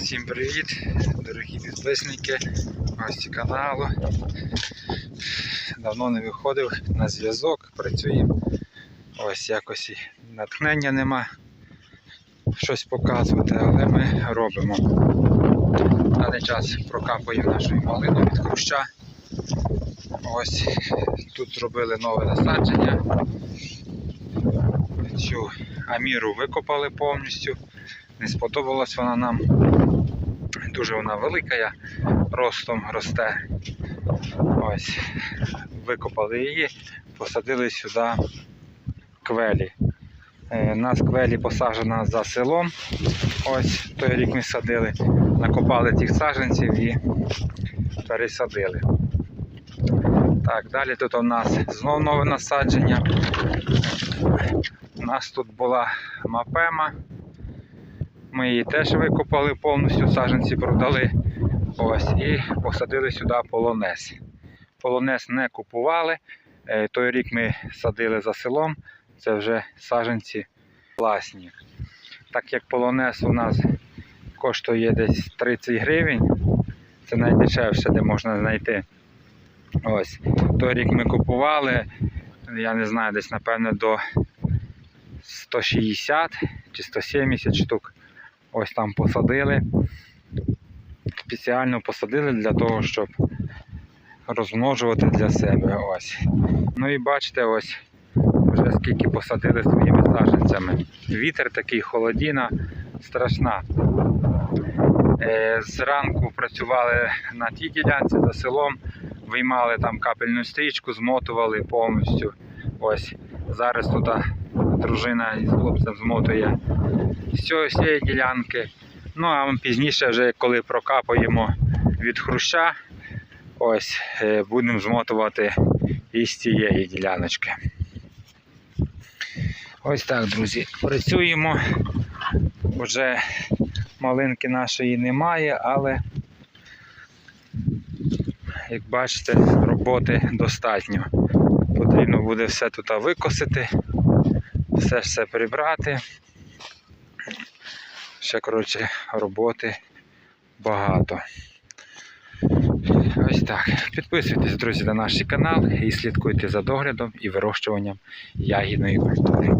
Всім привіт, дорогі підписники, гості каналу. Давно не виходив на зв'язок, працюємо. Ось якось натхнення нема щось показувати, але ми робимо. Даний час прокапуємо нашу малину від хруща. Ось тут зробили нове насадження. Цю аміру викопали повністю. Не сподобалась вона нам. Дуже вона велика, я ростом росте. Ось. Викопали її, посадили сюди квелі. Е, У нас квелі посаджена за селом. Ось той рік ми садили. Накопали тих саджанців і пересадили. Так, далі тут у нас знов нове насадження. У нас тут була мапема. Ми її теж викопали повністю, саджанці продали. Ось, і посадили сюди полонез. Полонез не купували. Е, Той рік ми садили за селом. Це вже саджанці власні. Так як полонез у нас коштує десь 30 гривень, це найдешевше, де можна знайти. Ось. Той рік ми купували, я не знаю, десь напевне до 160 чи 170 штук. Ось там посадили. Спеціально посадили для того, щоб розмножувати для себе. Ось. Ну і бачите, ось вже скільки посадили своїми саджанцями. Вітер такий, холодіна страшна. Е, Зранку працювали на тій ділянці за селом, виймали там капельну стрічку, змотували повністю. Ось зараз тут дружина із хлопцем змотує з цієї ділянки. Ну а пізніше, вже коли прокапаємо від хруща, ось е, будемо змотувати із цієї діляночки. Ось так, друзі, працюємо. Вже малинки нашої немає, але як бачите, роботи достатньо. Потрібно буде все тут викосити, все все прибрати. Ще, коротше, роботи багато. Ось так. Підписуйтесь, друзі, на наш канал і слідкуйте за доглядом і вирощуванням ягідної культури.